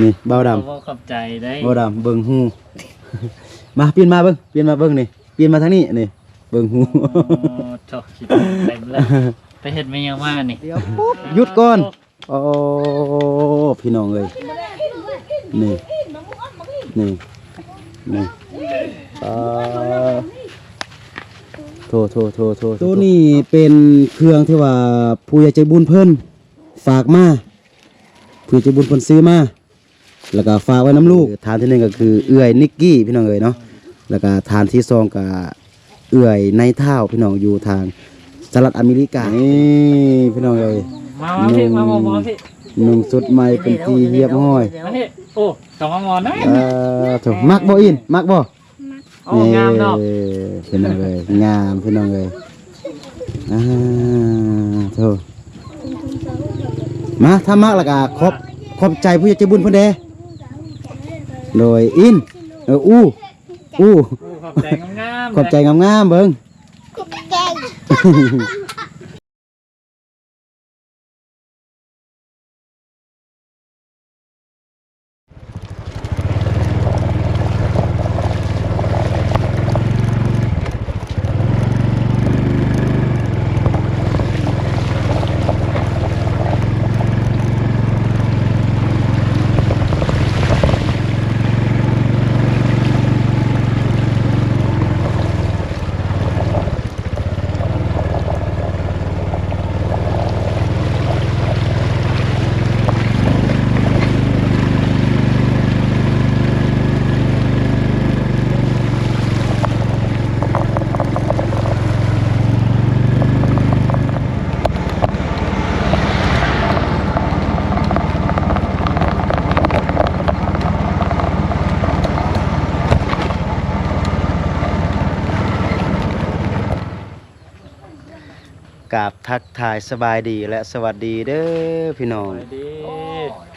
นี่เบาดำขอขอบใจได้เบาดำเบิ่งหู มาเปลี่ยนมาเบิ่งเปลี่ยนมาเบิ่งนี่เปลี่ยนมาทางนี้นี่เบิ่งหู โอ้โถคิดเต็มเลยไปเฮ็ดไม่ยังว่านี่เดี๋ยวปุ๊บหยุดก่อนโอ้พี่น้องเอ้ยนี่นี่นี่อ่าโทโทโทโทตัวนี้เป็นเครื่องที่ว่าผู้ใหญ่ใจบุญเพิ่นฝากมาผู้ใหญ่ใจบุญเพิ่นซื้อมา แล้วก็ฝากไว้น้ำลูกทานที่หนึ่งก็คือเอื้อยนิกกี้พี่น้องเอ้ยเนาะแล้วก็ทานที่สองก็เอื้อยในเท้าพี่น้องอยู่ทางสหรัฐอเมริกานี่พี่น้องเอ้ยมามาพี่มามามอพี่นุ่งสุดใหม่เป็นทีเรียบห้อยมาพี่โอ้ต้องมามอนะเอ่อถูกมักบ่อินมักบ่โอ้งามเนาะเอ้ยพี่น้องเลยงามพี่น้องเลยอ่าโถมาถ้ามักแล้วก็ขอบขอบใจผู้ใหญ่ใจบุญเพิ่นเด้ โดยอินเอออู้อู้โอ้ขอบใจงามๆขอบใจงามๆเบิ่งกร ทักทายสบายดีและสวัสดีเด้อพี่น้องสวัสดี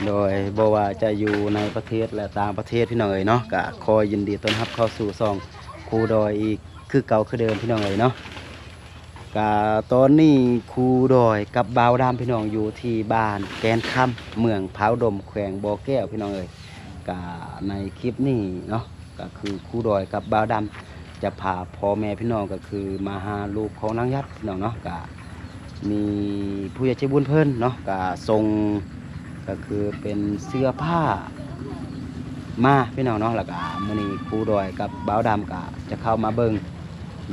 โดยบ่ว่าจะอยู่ในประเทศและต่างประเทศพี่น้องเอ๋ยเนาะก็คอยยินดีต้อนรับเข้าสู่ซองครูดอยอีกคือเก่าคือเดิมพี่น้องเอ๋ยเนาะก็ตอนนี้ครูดอยกับบ่าวดำพี่น้องอยู่ที่บ้านแกนค่ำเมืองพร้าวดมแขวงบ่อแก้วพี่น้องเอ๋ยก็ในคลิปนี้เนาะก็คือครูดอยกับบ่าวดำจะพาพ่อแม่พี่น้องก็คือมาหาลูกของนางยัดพี่น้องเนาะก็ มีผู้ใหญ่ใจบุญเพิ่นเนาะก็ส่งก็คือเป็นเสื้อผ้ามาพี่น้องเนาะแล้วก็มื้อนี้ครูดอยกับบ่าวดำก็จะเข้ามาเบิ่ง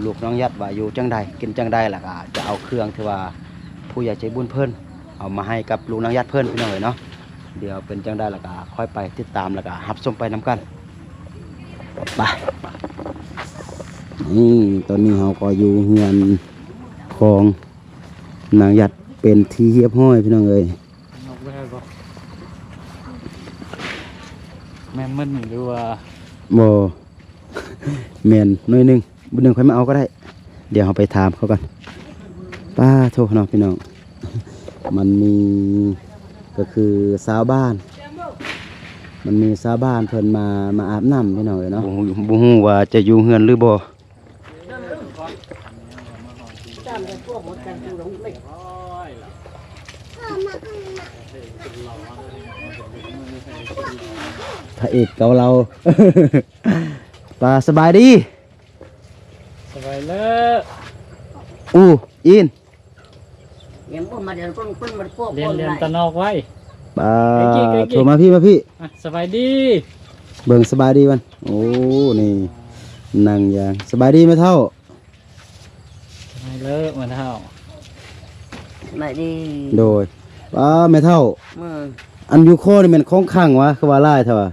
ลูกน้องยัดว่าอยู่จังใดกินจังใดแล้วก็จะเอาเครื่องที่ว่าผู้ใหญ่ใจบุญเพิ่นเอามาให้กับลูกน้องยัดเพิ่นพี่น้องเอ้ยเนาะเดี๋ยวเป็นจังใดแล้วก็ค่อยไปติดตามแล้วก็รับชมไปนํกันไปนี่ตอนนี้เราก็อยู่เฮือนของ นางยัดเป็นที่เรียบห้อยพี่น้องเอ้ยนกแม่บ่แม่มึนหรือว่าบ่แมนหน่อยหนึงบุญหนึ่งค่อยมาเอาก็ได้ เดี๋ยวเราไปถามเขากันป้าโทษเนาะพี่น้อง มันมีก็คือสาวบ้าน มันมีสาวบ้านเพิ่นมามาอาบน้ำพี่น้องเลยเนาะบ่ฮู้ว่าจะอยู่เฮือนหรือบ่ ระเอกเก่าเราป้าสบายดีสบายเลยอู้อินยังบ่มาเดินคนคนมาพวกเรียคนนเรียนไหนตะนอกไว้ป้าไอ้กิ๊กไอ้กิ๊กโทรมาพี่มาพี่ อะสบายดีเบิ่งสบายดีมันโอ้นี่นั่งอย่างสบายดีไหมเท่าสบายเลยมาเท่าไม่ดีโดยป้าไม่เท่า มืออันยูโคนี่มันคงขังวะคือว่าไล่เท่าวะ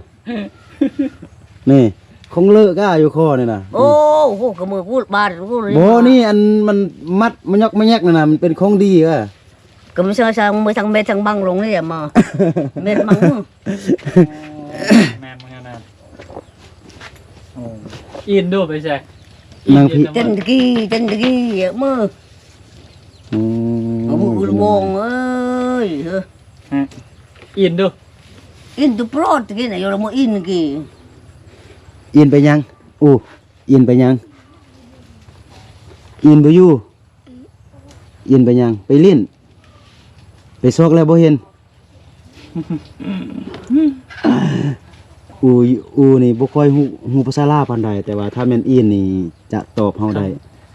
นี่คงเลิกก้ายูโคนี่นะโอ้โหกระมือพูดบาดพูดโบนี่อันมันมัดมันยกมันแยกนั่นน่ะมันเป็นของดีอะก็ไม่ใช่ทางมือทางเม็ดทางบังลงนี่อย่ามาเม็ดบังมือแม่นเหมือนกันนะโอ้อินดูไปใช่นางพี่เจนตะกี้เจนตะกี้มืออืมเอามือบุญวงเอ้ยเฮ้ยฮะอินดู อินตุโปรดตะกี้น่ะอยู่ละมืออินตะกี้อินไปยังอู้อินไปยัง อินไปอยู่อินไปยัง ไปลิ้นไปซอกแล้วบ่เห็นอูอูนี่บ่ค่อยฮู้ฮู้ภาษาลาวปานใดแต่ว่าถ้าแม่นอีนนี่จะตอบเฮาได้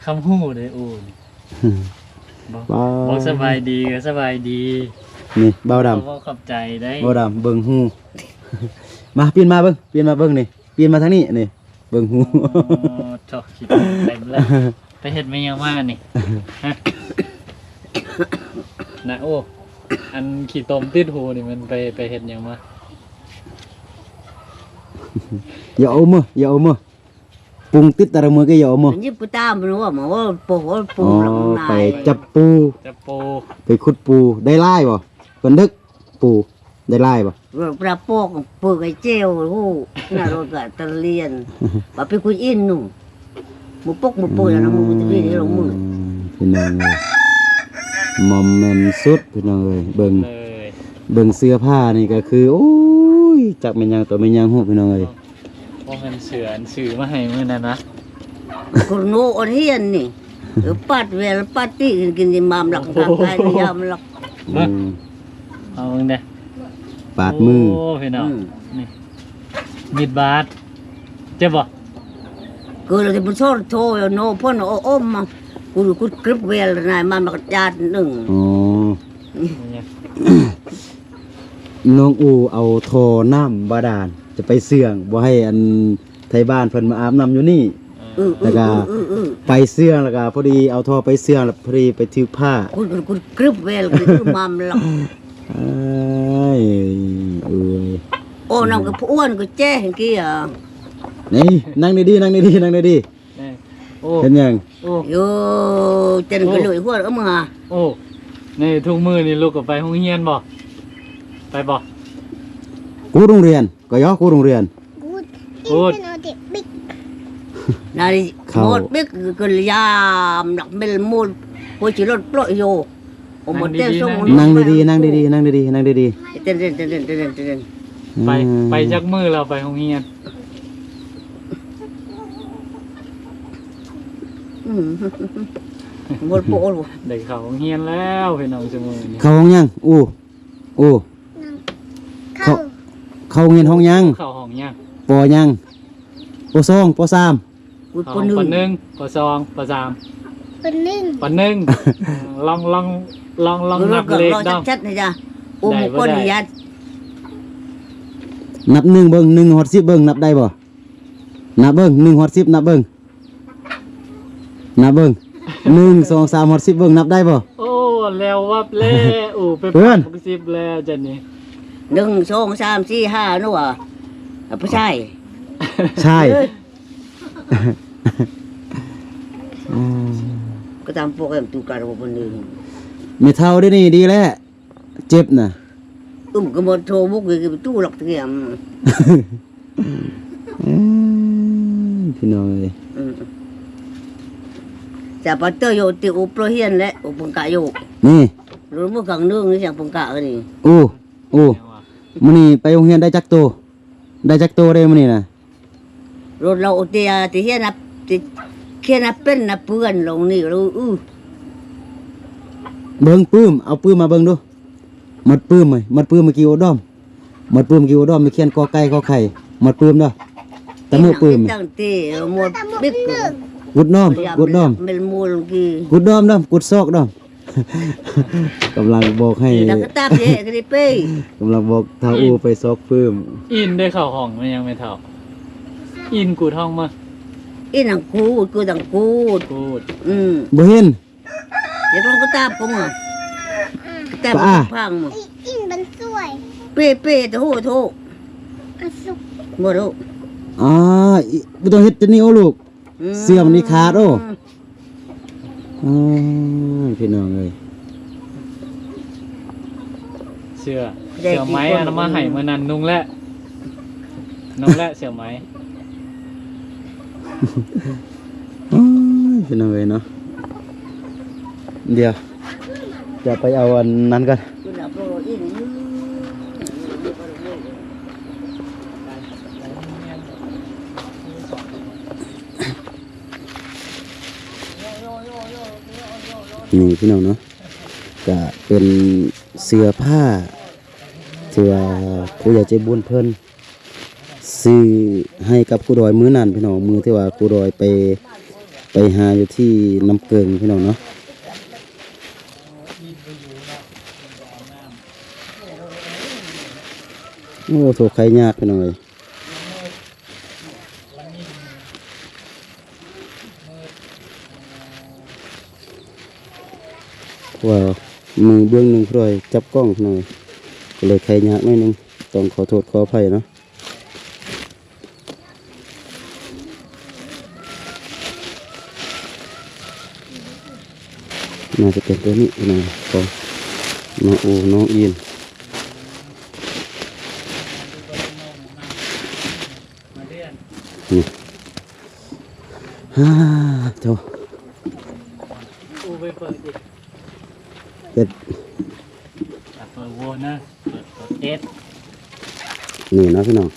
คำหู้เลยอูนบอกว้าวบอกสบายดีก็สบายดี นี่เบาดำขอบอกขอบใจได้เบาดำเบิ่งฮู้มาปีนมาเบิ่งปีนมาเบิ่งนี่ปีนมาทางนี้นี่เบิ่งฮู้โอ้ชอบคิดเต็มแล้วไปเห็ดไม่ยังว่านี่ฮะนะโอ้อันขี่ตมติดหูนี่มันไปไปเห็ดหยังมาอย่าเอามืออย่าเอามือปรุงติดแต่ละมือก็อย่าเอามือนี่ปุตามมันว่าหมอว่าปูว่าปูอ๋อ หลังนาไปยจับปู จะปูไปขุดปูได้ไล่บ่เพิ่ นดึกปูได้ไล่บ่ปลาโปกปูไก่เจียวหูน่ารถกะตะเลียนว่าไปคุยอินนู่หมูปกหมูปูแล้วนะหมูตะเลียนที่ลงมือพี่น้องเอ้ยมอมแมมสุดพี่น้องเอ้ยเบิ่งเลยเบิ่งเสื้อผ้านี่ก็คือโอ้ยจักแม่นหยังตัวแม่นหยังฮู้พี่น้องเอ้ยว่ามันเสืออันสื่อมาให้มือนั่นนะคนโง่อดเฮียนนี่เออปัดเวลปัดที่กินที่มามหลักทางกายยามหลัก อืม เอามึงเด้ปาดมือโอ้พี่น้องอืมนี่มีดบาดเจ็บบ่กูเลยที่มันโซ่โทรโน่พ่นโอ้อมมากูกูกริบเวลนายมามาจาดหนึ่งอ๋อเนี่ยน้องอูเอาโทอน้ำบาดาลจะไปเสื่องบ่ให้อันไทยบ้านเพิ่นมาอาบน้ำอยู่นี่อือแล้วก็อืออือไปเสื่องแล้วก็พอดีเอาทอไปเสื่องแล้วพอดีไปถือผ้ากูกูกูกริบเวลกูมามหลักเอ้ยเอ้ยโอ้น้องก็อ้วนก็แจ้งกี้อะนี่นั่งดีๆนั่งดีๆนั่งดีนี่โอ้ๆเห็นยังโอ้โยเจนก็เลยหัวเอามาโอ้นี่ทุกมือนี่ลูกก็ไปห้องเรียนบ่ไปบ่ กูโรงเรียนก็ย่อกูโรงเรียน Good. Good. Infinite big. นาดิเข้าหมดบิ๊กก็ยามหลักเมลมูลหัวจิรถปล่อยโย โอ้หมดเต้นส่งนั่งดีๆนั่งดีๆนั่งดีๆนั่งดีเต้นเต้นเต้นเต้นเต้นเต้นๆไปอืมไปจักมือเราไปห้องเรียนอืมหมดโปะได้เข้าห้องเรียนแล้วพี่น้องซุมือนี่เข้าห้องยังอู้อู้ Cow. เข้าโรงเรียนห้องยังเข้าห้องยังปอยังปอสองปอสามกูเข้าปห้องนึปงหนึ่งปสองปสาม Pening. ปหนึ่งลองลอง ลองลองกูรนัถบก็เลขรอดองชัดๆนะจ๊ะโอ้หมดได้บ่ก้นได้ยัดนับหนึ่งเบิ้งหนึ่งฮอดสิบเบิ้งนับได้บ่นับเบิ้งหนึ่งฮอดสิบนับเบิ้งนับเบิ้งหนึ่งสองสามฮอดสิบเบิ้งนับได้บ่โอ้แล้ววับเล่อูไปเพื่อนปักสิบแล้วจันนี่หนึ่งสองสามสี่ห้านู่นอะผู้ชายใช่ก็ตามพวกกันตูการว่าคนหนึ่ง ไม่เท่าได้นี่ดีแล้วเจ็บน่ะอุ้มก็หมดโทรบุกเลยก็ไปตู้หลักเทียมอืมพี่น้องเอ้ยอืมจะปัตเตอร์โยติอุปโลเฮียนและอุปงกะโยนี่รู้มือกังเนื่องนี่อย่างปงกะกันนี่โอ้โอ้มื้อนี้ไปโรงเรียนได้จักโต ได้จักโตได้มื้อนี้น่ะรถเราเตียที่เฮียนับที่เขียนนับเป็นนับเพื่อนลงนี่รู้อื้อ เบิ่งปื้มเอาปื้มมาเบิ่งดูมัดปื้มไหมมัดปื้มเมื่อกี้โอดอมมัดปื้มเมื่อกี้โอดอมไปเขียนกอไก่กอไข่มัดปื้มเด้อตะมือปื้มตั้งตีหมดบิ๊กกุดน้อมกุดน้อมเมลมูลกีกุดดอมดอมกุดซอกดอมกำลังบอกให้แล้วก็ตาเย่กันดิเป้กำลังบอกทาอูไปซอกปื้มอินได้เข้าห้องมันยังไม่เท่าอินกูท่องมาอีนังกูกูดังกูกูดอืมบ่เห็น เดี๋ยวลงก็ตาผมอะตาป้าพังมั้ง In ben soy. เป้เป้โทโท Asuk. หมดแล้วอ่าอิบ่ต้องเฮ็ดจังนี้โอ้ลูก เสื่อมนี่ขาดโอ้อ่าพี่น้องเอ้ยเสื้อเสื้อไหมอันมาให้เมื่อนั้นนุ่งและนุ่งและเสื้อไหมอ้ายพี่น้อง เดี๋ยวจะไปเอาอันนั้นกันกูหลับโปรอีนี่นี่พี่น้องเนาะก็เป็นเสื้อผ้าทที่ว่าผู้ใหญ่ใจบุญเพิ่นซื้อให้กับครูดอยมื้อนั้นพี่น้องมือที่ว่าครูดอยไปไปหาอยู่ที่น้ำเกิงพี่น้องเนาะ โอ้โถใครยากพี่น้องเอ้ยว่ามือเบื้องหนึ่งครอยจับกล้องพี่น้อยก็เลยใครยากหน่อยนึงต้องขอโทษขออภัยเนาะน่าจะเป็นตัวนี้นะของน้องอูน้องอิน มาเรียน ฮ่าโถอูไปเปิดดิเป็ดอะเปิดโวนะเปิดเปิดเอ็ดนี่เนาะพี่น้อง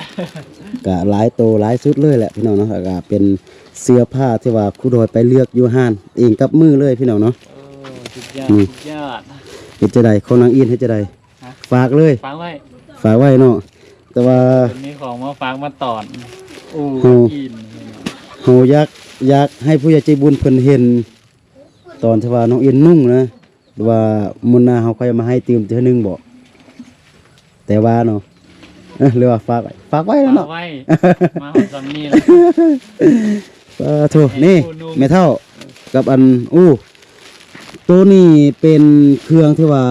กะหลายโตหลายชุดเลยแหละพี่น้องเนาะแล้วกะเป็นเสื้อผ้าที่ว่าครูดอยไปเลือกอยู่ห้านเองกับมือเลยพี่น้องเนาะ โอ้สุดยอดอืม สุดยอด เฮ็ดจะได้ของนางอินเฮ็ดจะได้ฮะ ฝากเลย ฟังไว้ ฝากไว้เนาะแต่ว่า เป็นมีของมาฟังมาตอน อูโอ้ อินเฮาอยาก อยากให้ผู้ใหญ่ใจบุญเพิ่นเห็น ตอนที่ว่าน้องอินนุ่งนะหรือว่ามื้อหน้าเฮาค่อยเอามาให้ตื่มเทื่อนึงบ่แต่ว่าเนาะเอ้อหรือว่าฝากไว้ฝากไว้แล้วฟัเนาะงไว้มาของซัมนี่แล้ว เออโถนี่ให้ผู้นุ่มแม่เท่ากับอันอู้ตัวนี้เป็นเครื่องที่ว่า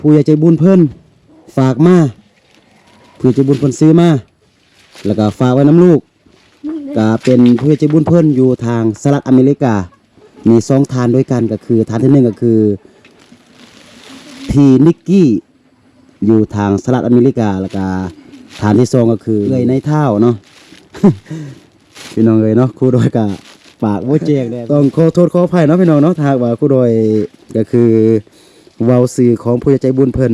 ผู้ใหญ่ใจบุญเพิ่นฝากมาผู้ใหญ่ใจบุญเพิ่นซื้อมาแล้วก็ฝากไว้น้ำลูก ก็เป็นผู้ใจบุญเพิ่นอยู่ทางสหรัฐอเมริกา มีสองทานด้วยกันก็คือทานที่หนึ่งก็คือพีนิกกี้อยู่ทางสหรัฐอเมริกาแล้วก็ทานที่สองก็คือเอ้ยในเท่าเนาะพี่น้องเอ้ยเนาะครูดยกะปากบ่แจกเลยต้องขอโทษขออภัยเนาะพี่น้องเนาะถ้าหากว่าครูดยก็คือเว้าสื่อของผู้ใจบุญเพิ่น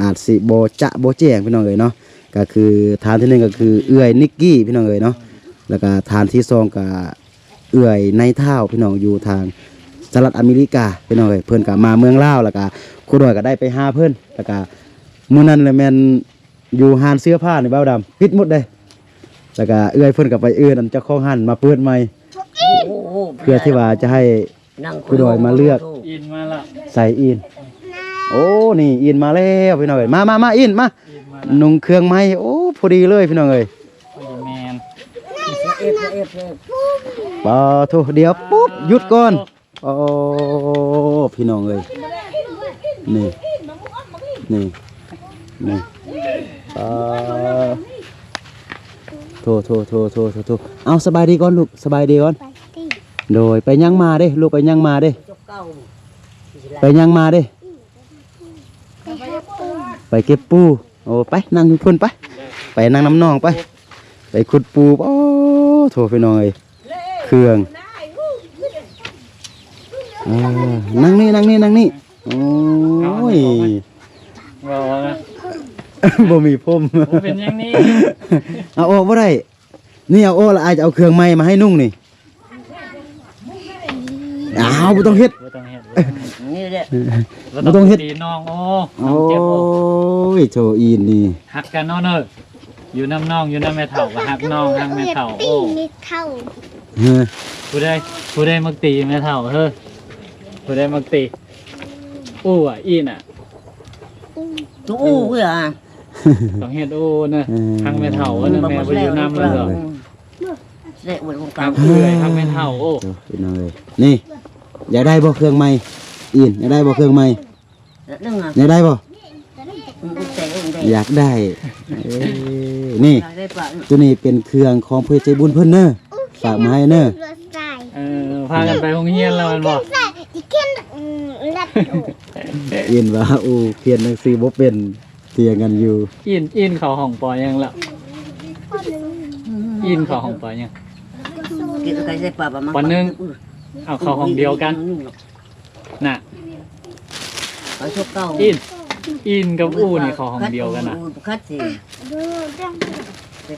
อาจสิโบจะโบ่แจ้งพี่น้องเอ้ยเนาะก็คือทานที่หนึ่งก็คือเอื้อยนิกกี้พี่น้องเอ้ยเนาะ แล้วก็ทานที่สองก็เอื้อยในเท้าพี่น้องอยู่ทางสหรัฐอเมริกาพี่น้องเอ้ยเพิ่นก็มาเมืองลาวแล้วก็ครูดอยก็ได้ไปหาเพิ่นแล้วก็มื้อนั้นเลยแม่นอยู่ห้านเสื้อผ้าในบ้าวดำปิดหมดเลยแล้วก็เอื้อยเพิ่นกับไปเอื้อนอันเจ้าของหันมาเปิดใหม่โอ้โหเพื่อที่ว่าจะให้นั่งผู้ดอยมาเลือกอินมาละใส่อินโอ้นี่อินมาแล้วพี่น้องเอ้ยมามามาอินมาอินมาละนุ่งเครื่องไม้โอ้พอดีเลยพี่น้องเอ้ยพอดีแมน เอฟเอฟเอฟปาโทเดี๋ยวปุ๊บหยุดก่อนโอ้พี่น้องเอ้ยนี่นี่นี่ปาโทโทโทโทโทโทเอาสบายดีก่อนลูกสบายดีก่อนโดยไปยังมาเด้ลูกไปยังมาเด้ไปยังมาเด้ไปเก็บปูโอ้ไปนั่งอยู่พุ่นไป ไปนั่งน้ำนองไป ไปขุดปูโอ้ โถพี่น้องเอ้ยเครื่องอ่านั่งนี่นั่งนี่นั่งนี่โอ้ยบอกนะบ่มีพรมผมเป็นอย่างนี้เอาออกบ่ได้นี่เอาออกแล้วอายจะเอาเครื่องไม้มาให้นุ่งนี่อ้าวบ่ต้องเฮ็ดบ่ต้องเฮ็ดนี่แหละบ่ต้องเฮ็ดตีน้องโอ้โอน้องเจ็บโอ้้ยโถอีนนี่หักกันเนาะเนอะ อยู่น้ำน้องอยู่น้ำแม่เฒ่าก็หักน้องหักแม่เฒ่าตีโอ้มีเท่าเฮ้อผู้ใดผู้ใดมักตีแม่เฒ่าเฮ้ยผู้ใดมักตีอู้อะอีน่ะตู้อู้เว้ยอะต้องเฮ็ดอู้นะหักแม่เฒ่าว่านะแม่บ่อยู่น้ำแล้วเหรอเละเหมือนวงกาหัรกเอื่อยหักแม่เฒ่าโอ้โถพี่น้องเอ้ยนี่อยากได้บ่เครื่องไม้อีนอยากได้บ่เครื่องไม้นึ่งอะอยากได้บ่มันเตะเองได้อยากได้เอ้ย นี่ ได้ปะตัวนี้เป็นเครื่องของเพื่อใจบุญเพิ่นเนอะฝากมาให้เนอะรถใส่เออพากันไปโรงเรียนแล้วแมันบ่ใส่ดิเคนอืมลัดโอเอ็นว่าอูเพียนหนังสือบ่เป็นเตียงกันอยู่ อินอินเขาห้องปอยังละอินเขาห้องปอยังกินอะไรได้ปะปะมันเอาเขาห้องเดียวกัน น่ะ เขาชกเก้าอิน อินกับอูนี่เขาห้องเดียวกันนะคัดสิดูดัง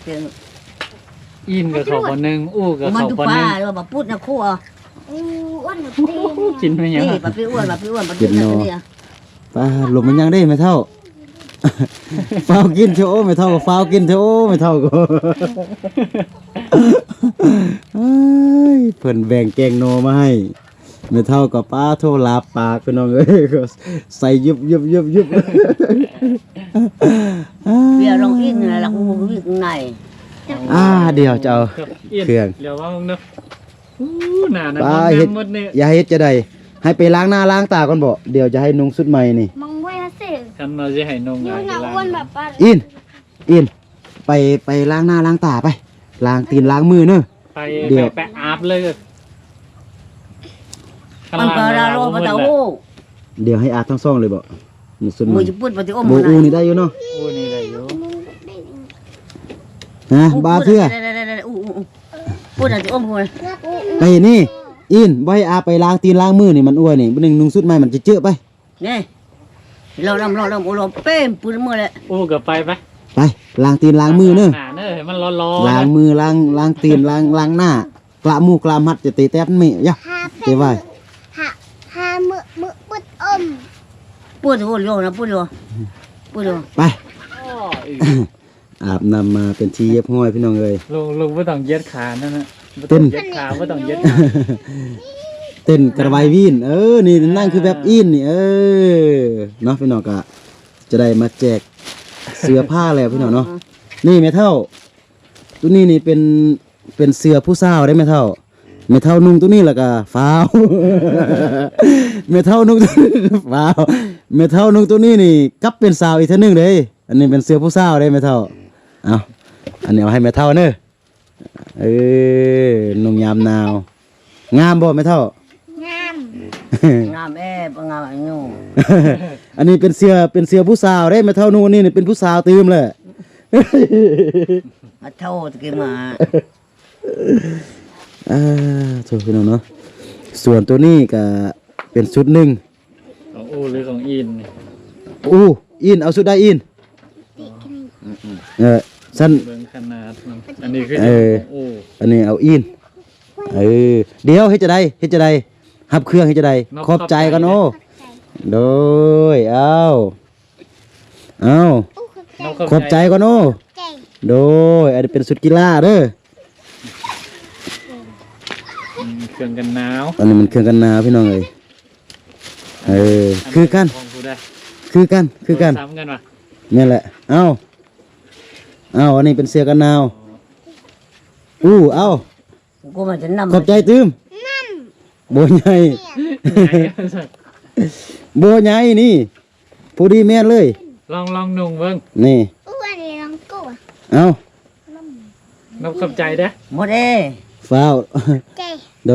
เป็นอินกับเขาปอหนึ่งอูกับมันเขาตุปอหป้านึ่งหรือว่าพูดนะครัวอู้อ้วนหมดตีกินไปยังนี่อะปะพี่อ้วนปะพี่อ้วนปะพี่อ้วนนี่ป้าหลบมันยังได้ไหมเท่า ฟ้าวกินเถอะโอ้ไม่เท่ากับฟ้าวกินเถอะโอ้ไม่เท่าก็ เอ้ยเพิ่นแบ่งแกงโนมาให้ ไม่เท่ากับป้าโทรลาปากพี่น้องเอ้ยก็ใส่ยุบยุบยุบยุบ เบียร์ลองอินนะแล้วกูวิ่งในอ่าเดี๋ยวจะเอา ครับอินเครื่อง เดี๋ยวว่ามึงเนาะอู้หนานะป้ามันเฮ็ดหมดเนี่ยอย่าเฮ็ดจะได้ให้ไปล้างหน้าล้างตาก่อนบ่เดี๋ยวจะให้นุ่งชุดใหม่นี่มองไว้นะสิคันเราจะให้นงยูงานหนาล้างอ้วนแบบปลาอิน อิน ไปไปล้างหน้าล้างตาไปล้างตีนล้างมือเนอะ ไปเดี๋ยว ไปอาบเลยข้ง มันล่งก็ราโลปะตะโอ้เดี๋ยวให้อาบทั้งซ่องเลยบ่นุ่งชุดใหมืม่อจะพูดปะตะโอ้โบมืออูนี่ได้อยู่เนาะอู้นี่ได้อยู่ฮะบาเทื่อพูดอะไรอ้อมพูดไปนี่ อินบ่ให้อาบไปล้างตีนล้างมือนี่มันอ้วนนี่บ่นึงนุ่งชุดใหม่มันจะเจอะไปนี่เราดำเราดำโอ้เราเป้มปืนมือเลยอู้กับไปไปไปล้างตีนล้างมือเนอะหนาเนอะให้มันร้อนๆล้างมือล้างล้างตีนล้างล้างหน้ากละมูกละมัดจะตีแต้มมียะหาเดี๋ยวไว้ หาหามือมือปุดอมพูดโอ้โหนะพูดโอ้พูดโอ้ไป อ้ออีกอาบน้ำมาเป็นที่เย็บห้อยพี่น้องเอ้ยลุงลุงไม่ต้องเย็ดขานั่นนะบ่เต้ต้อนงเย็ดขาไม่ต้องเย็ดขาเต้นกระบายวีนเออ นี่นั่งคือแบบอินนี่เออเนาะพี่น้องก็จะได้มาแจกเสื้อผ้าแล้วพี่น้องเนาะนี่แม่เท่าตัวนี้นี่เป็นเป็นเสื้อผู้สาวได้แม่เท่า แม่เท่านุ่งตัวนี้แล้วก็ฟ้าวแม่เท่านุ่งตัวนี้ฟ้าวแม่เท่านุ่งตัวนี้นี่กลับเป็นสาวอีกเท่านึงเลยอันนี้เป็นเสื้อผู้สาวได้แม่เท่าเอาอันนี้เอาให้แม่เท่าเนอะเออนุ่งยามหนาว งามบ่แม่เท่างามงามแอบงามอันนู้อันนี้เป็นเสื้อเป็นเสื้อผู้สาวได้แม่เท่านุ่งอันนี้นี่เป็นผู้สาวตืมเลยมาเท่าตะกี้มา อ่าโถพี่น้องเนาะส่วนตัวนี้ก็เป็นชุดหนึ่งของอู้หรือของอินนี่อู้อินเอาชุดได้อินเออสั้นเบิ่งขนาดมันอันนี้คือเออของอู้อันนี้เอาอินเออเดี๋ยวเฮ็ดจะได้เฮ็ดจะได้หับเครื่องเฮ็ดจะได้ขอบใจกันโอ้โดยเอาเอาอู้ขอบใจน้งขอบใจกันโอ้ใจโดยอันนี้เป็นชุดกีฬาเด้อ อืม เครื่องกันหนาวอันนี้มันเครื่องกันหนาวพี่น้องเอ้ยเออคือกัน ของผู้ได้คือกันคือกันซ้ำกันว่ะนี่นแหละ เอาเอาอันนี้เป็นเสื้อกันหนาวอู้เอากูมันจะนำขอบใจตื้มโบใหญ่โบใหญ่นี่ ผู้ดีแม่นเลย ลองลองนุ่งเบิ่งนี่อู้อันนี้ลองกู้อะเอานกขอบใจเด้อหมดเอ้ฟ้าว ใจ โด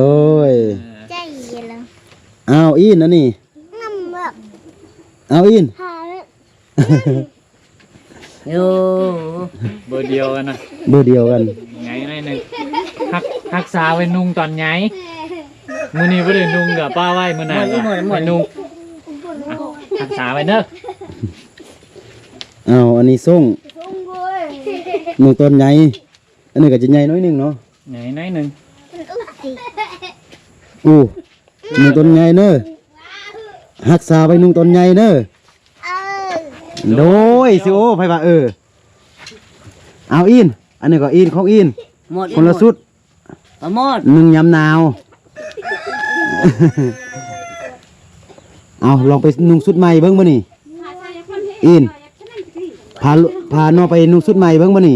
ยใจเย็นแล้วเอาอินอันนี้น้ำแบบเอาอินหาโย่เบอร์เดียวกันนะเบอร์เดียวกันไงไงหนึ่งหักหักษาไว้นุ่งตอนไงมื้อนี้บ่ได้นุ่งกับป้าไว้มื้อหน้าก็ไว้นุ่งอะหักษาไว้เด้อเอาอันนี้ส่งทุ่งบุยหนูต้นใหญ่อันนี้ก็จะใหญ่น้อยหนึงเนาะไหนไหนหนึ่งมันอุ้สิ อู้หนูต้นใหญ่เนอะรักษาไว้หนุ่งต้นใหญ่เนอะเออโดยสิโอไผว่าเออ เอาอิน อันนี้ก็อินของอิน หมดคนละสุดหมดหนึ่งยำนาว เอาลองไปนุ่งสุดใหม่เบิ้งบ่นี่อินพาลุพาน้องไปนุ่งสุดใหม่เบิ้งบ่นี่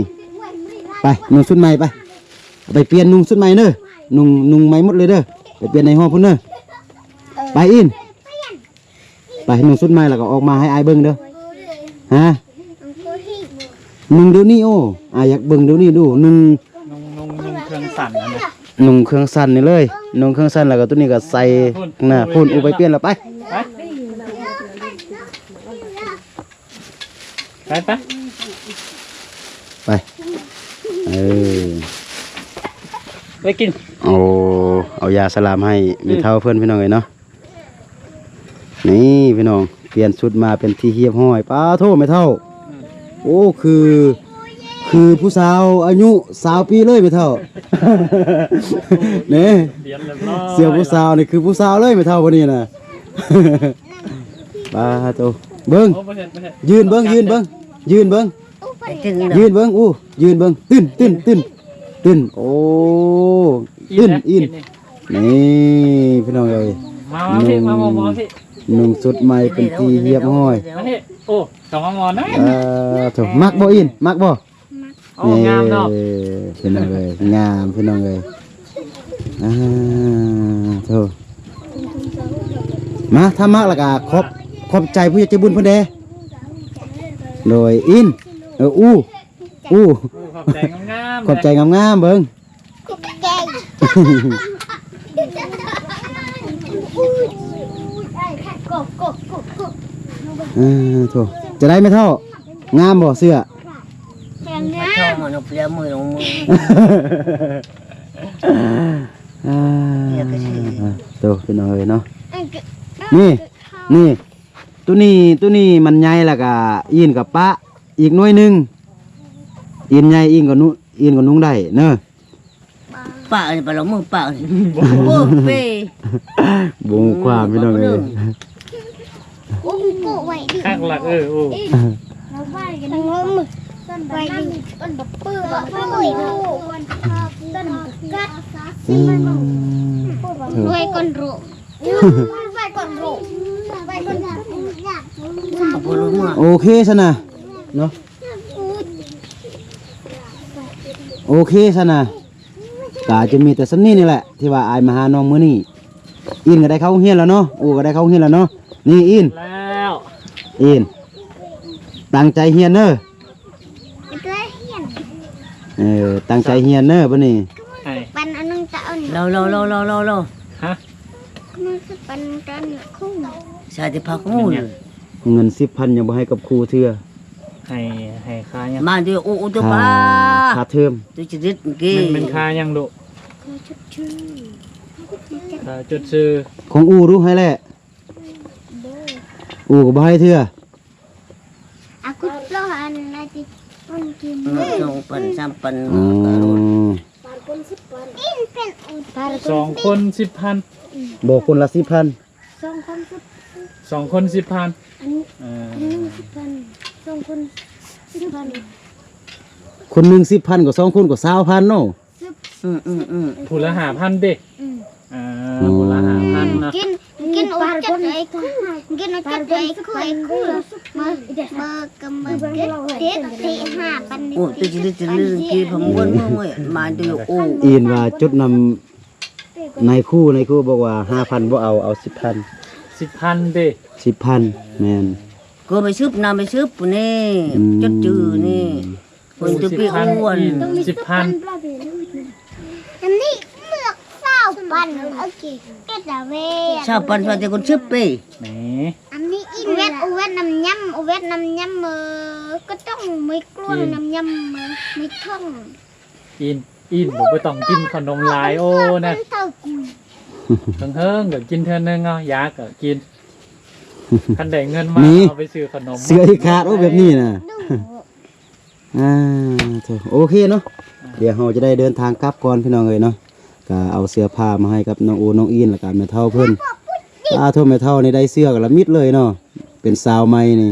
ไปนุ่งสุดใหม่ไปเอาไปเปลี่ยนนุ่งสุดใหม่เด้อนุ่งนุ่งใหม่หมดเลยเด้อ ไปเปลี่ยนในห้องพุ่นเด้อไปอินไปนุ่งสุดใหม่แล้วก็ออกมาให้อายเบิ้งเด้อฮะมันกูที่นุ่งเดี๋ยวนี้โอ้อายอยากเบิ่งเดี๋ยวนี้ดูนุ่งนุ่งนุ่งนุ่งเครื่องสั่นนั่นน่ะนุ่งเครื่องสั้นนี่เลยนุ่งเครื่องสั้นแล้วก็ตัวนี้ก็ใส่หน้าพุ่นอูไปเปลี่ยนแล้วไปไปไปไปไปเออไปกิน เอาเอายาสลามให้มีเท่าเพื่อนพี่น้องเลยเนาะนี่พี่น้องเปลี่ยนชุดมาเป็นที่เฮียบห้อยป้าโทษไม่เท่า โอ้คือ คือผู้สาวอายุสาวปีเลยไม่เท่าเนี่ยเรียนเรียบร้อยเสียผู้สาวนี่คือผู้สาวเลยไม่เท่าวันนี้นะป้าโตเบิ้งโอ้บ่เห็นบ่เห็นยืนเบิ้งยืนเบิ้งยืนเบิ้งไปถึงยืนเบิ้งอู้ยืนเบิ้งตื้นตื้นตื้นตื้นโอ้ ตื้นอินนี่นี่พี่น้องเอ้ยมามาพี่มามามอพี่นุ่งสุดใหม่เป็นทีเรียบห้อยมาพี่โอ้ต้องมามอนะเอ่อถูกมักบ่อินมักบ่โอ้งามเนาะอ้พี่น้องเอ้ยงามพี่น้องเอ้ยอ่าโถูกมาถ้ามักแล้วก็ขอบขอบใจผู้ใหญ่ใจบุญเพิ่นเด้โดยอินเอออู้อู้โอ้ขอบใจงามๆขอบใจงามๆเบิ่งเก่งกบกบกบกบอ่าโถูกจะได้ไหม่เท่างามบ่เสื้อ แข็งนะช่องมันเปลี่ยนมือลงมืออ่าเรียกก็ชื่อตัวพี่น้องเอ้ยเนาะ นี่ นี่ ตัวนี้ตัวนี้มันใหญ่แล้วก็อินกับปะอีกหน่วยหนึงอินใหญ่อินกับนุอินกับนุ้งได้เนอะ ป้าเนี่ยไปลงมือป้าเนี่ยโอ้เป้บงความพี่น้องเอ้ยโอ้โหไว้ดิข้างหลักเออโอ้เราบ้านกันงมต้นไว้ดิต้นบักเปื้อต้นไม้ต้นกัดอืมไว้ก้นโรไว้ก้นโรไว้ก้นเอาไปโอเคซะนะเนาะโอเคซะนะ กาจะมีแต่สันนี่นี่แหละที่ว่าอายมาหาน้องมื้อนี้อินก็ได้เข้าโรงเฮียนแล้วเนาะอูก็ได้เข้าโรงเฮียนแล้วเนาะนี่อินแล้วอินตั้งใจเฮียนเนอะเกลือเหียนเออตั้งใจเฮียนเนอะบัดนี้ไอ้ปันอันนึงจะเอาเราเราเราเราเราเราฮะมันคือปันจันคุ้งชาติพักมูลเงินสิบพันยังบ่ให้กับครูเทื่อ ให้ให้ค่ายังมาดูโอ้โอ้ตัวค่าป้าค่าเทอมตัวจิตกี้มันเป็นค่ายังดุค่าจุดซื้อของอูรู้ให้แหละอูก็บ่ให้เทื่ออากุดโลหันนาจิต้นกินสองปันสามปันอ๋ออินเป็นอุตาสองคนสิบพันบอกคนละสิบพันสองคน สิบสองคนสิบพันอันนี้เอออันนี้สิบพันสองคนสิบพันคนหนึ่งสิบพันกับสองคนกับสาวพันเนาะอืมอืมอืมผู้ละหาพันเด็กอืมอ่าผู้ละหาพันนะ กินกินอุจจาระไอ้คู่กินอุจจาระไอ้คู่ไอ้คู่มาเบอร์กับเบอร์เด็ดเด็ดที่ห้าปันโอ้ตัวจิตจะลืมกี้ผมวนมือมือมาดูโอ้อินว่าจุดนำในคู่ในคู่บอกว่าห้าพันบ่เอาเอาสิบพัน สิบพันเด็กสิบพันแมนก็ไปซึบนำไปซึบนี่จดจือนี่คนตัวกี้อ้วนสิบพันอันนี้เลือกเศร้าปันโอเคเอ็ดอะเวชาวปันชาวแต่คนซึบไปแหมอันนี้อินเวทอุเวทน้ำยำอุเวทน้ำยำเออก็ต้องไม่กล้วยน้ำยำเออไม่ท่องอินอินผมไปต้องกินขนมลายโอ้นะ เท่ากูเฮิงเฮิงๆก็กินเท่านึงเอายาก็กินคันได้เงินมาเอาไปซื้อขนมเสืออีกขาดโอ้แบบนี้นะอ่าโถ่โอเคเนาะเดี๋ยวเราจะได้เดินทางกลับก่อนพี่น้องเลยเนาะก็เอาเสื้อผ้ามาให้กับน้องโอน้องอินแล้วก็แม่เท่าเพิ่นตาโทษแม่เท่านี่ได้เสื้อกับละมิดเลยเนาะเป็นสาวใหม่นี่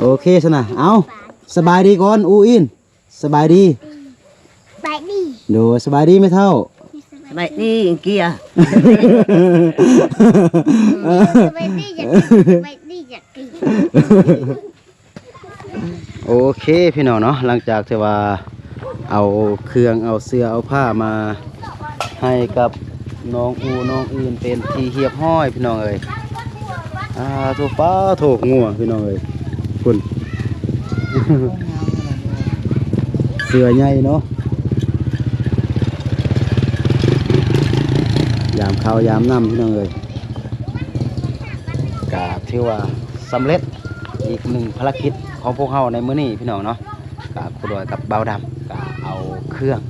โอเคสนะเอาสบายดีก่อนอูอิน สบายดี ไปดีโดสบายดีไหมเท่า ไปนี่เกียไปดีอยากกินไปดีอยากกินโอเคพี่น้องเนาะหลังจากที่ว่าเอาเครื่องเอาเสื้อเอาผ้ามาให้กับน้องอูน้องอื่นเป็นที่เฮียบห้อยพี่น้องเอ้ยอ่าถูกป้าถูกงัวพี่น้องเอ้ยคุณเสื้อใหญ่เนาะ ยามข้าวยามน้ำพี่น้องเอ้ยกาถือว่าสำเร็จอีกหนึ่งภารกิจของพวกเขาในมื้อนี้พี่น้องเนาะกับครูดอยกับเบาดำกับเอาเครื่อง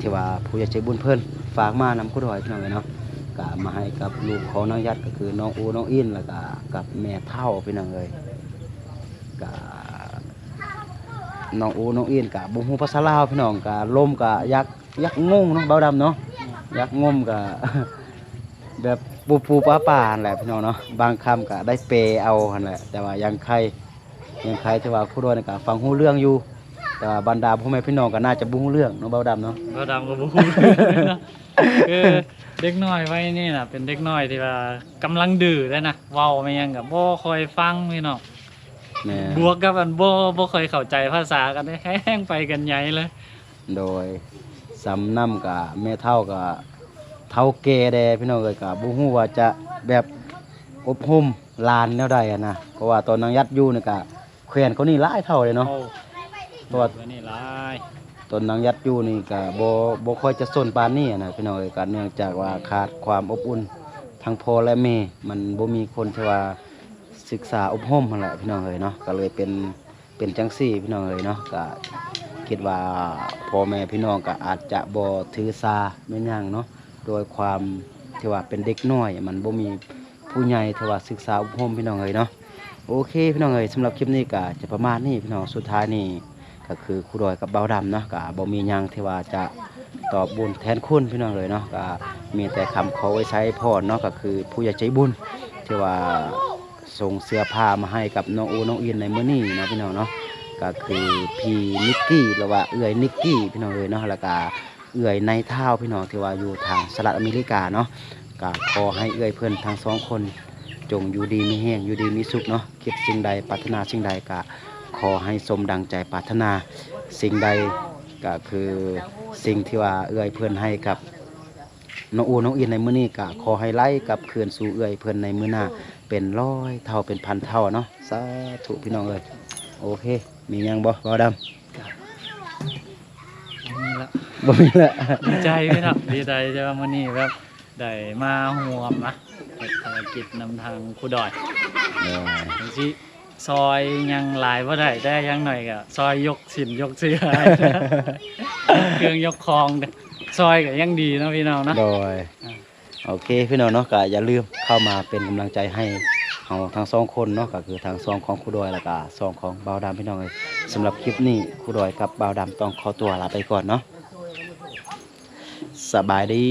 ที่ว่าผู้ใหญ่ใจบุญเพิ่นฝากมานำครูดอยพี่น้องเลยเนาะกบมาให้กับลูกของน้องยัดก็คือน้องอูน้องอินแล้วก็กับแม่เท่าพี่น้องเลยกับน้องอูน้องอินกับบุ้งฮูภาษาลาวพี่น้องกับลมกับยักยักงงเนาะเบาดำเนาะยักงมกับ แบบปูปูป้าป่าหั่นแหละพี่น้องเนาะบางคำก็ได้เปรเอาหั่นแหละแต่ว่ายังใครยังใครที่ว่าคู่ด้วยนี่ก็ฟังฮู้เรื่องอยู่ แต่ว่าบรรดาพ่อแม่พี่น้องก็น่าจะบ่ฮู้เรื่องเนาะเบาดำเนาะบ่ดำก็บ่ฮู้คือเด็กน้อยไว้นี่น่ะเป็นเด็กน้อยที่ว่ากำลังดื้อแล้วนะเว้าไม่ยังก็บ่ค่อยฟังพี่น้องแม่บวกกับอันบ่บ่ค่อยเข้าใจภาษากันแห้งไปกันใหญ่เลย โดยสำนำกับแม่เฒ่ากับ เฒ่าแก่แดพี่น้องเอ้ยก็บ่ฮู้ว่าจะแบบอบรมลานแนวใดอะนะเพราะว่าตอนนางยัดอยู่นี่ก็แขวนเขานี่หลายเท่าเลยเนาะโอ้เพราะว่าตัวนี้หลายตอนนางยัดอยู่นี่ก็บ่บ่ค่อยจะสนปานนี้อะนะพี่น้องเอ้ยก็เนื่องจากว่าขาดความอบอุ่นทั้งพ่อและแม่มันบ่มีคนที่ว่าศึกษาอบรมนั่นแหละพี่น้องเอ้ยเนาะก็เลยเป็นเป็นจังซี่พี่น้องเอ้ยเนาะก็คิดว่าพ่อแม่พี่น้องก็อาจจะบ่ถือสาแม่นหยังเนาะ โดยความที่ว่าเป็นเด็กน้อย มันบ่มีผู้ใหญ่ที่ว่าศึกษาอบรมพี่น้องเอ้ยเนาะโอเคพี่น้องเอ้ยสำหรับคลิปนี้ก็จะประมาณนี้พี่น้องสุดท้ายนี่ก็คือครูดอยกับเบาดำเนาะก็บ่มียังที่ว่าจะตอบบุญแทนคุณพี่น้องเลยเนาะก็มีแต่คำขอไว้ใช้พรเนาะก็คือผู้ใหญ่ใจบุญที่ว่าส่งเสื้อผ้ามาให้กับน้องอูน้องอินในมื้อนี้เนาะพี่น้องเนาะก็คือพี่นิกกี้หรือว่าเอื้อยนิกกี้พี่น้องเลยเนาะแล้วก็ เอื้อยในเท้าพี่น้องที่ว่าอยู่ทางสหรัฐอเมริกาเนาะก็ขอให้เอื้อยเพื่อนทั้งสองคนจงอยู่ดีมีแห้งอยู่ดีมีสุขเนาะคิดสิ่งใดปรารถนาสิ่งใดก็ขอให้สมดังใจปรารถนาสิ่งใดก็คือสิ่งที่ว่าเอื้อยเพื่อนให้กับน้องอูน้องอินในมื้อนี้ก็ขอให้ไล่กับคืนสู่เอื้อยเพื่อนในมื้อหน้าเป็นร้อยเท่าเป็นพันเท่าเนาะสาธุพี่น้องเอ้ยโอเค มีหยังบ่บ่ดำ บ่มีละดีใจพี่น้องดีใจจะว่ามื้อนี้แบบได้มาห่วมนะเฮ็ดภารกิจนำทางครูดอยเออจังซี่ซอยยังหลายบ่ได้แต่อยังหน่อยก็ซอยยกสินยกเสื้อให้เครื่องยกคองเนี่ยซอยก็ยังดีเนาะพี่น้องเนาะโดยโอเคพี่น้องเนาะก็อย่าลืมเข้ามาเป็นกำลังใจให้เฮาทั้งสองคนเนาะก็คือทางซองของครูดอยแล้วก็ซองของบ่าวดำพี่น้องเอ้ยสำหรับคลิปนี้ครูดอยกับบ่าวดำต้องขอตัวลาไปก่อนเนาะ สบายดี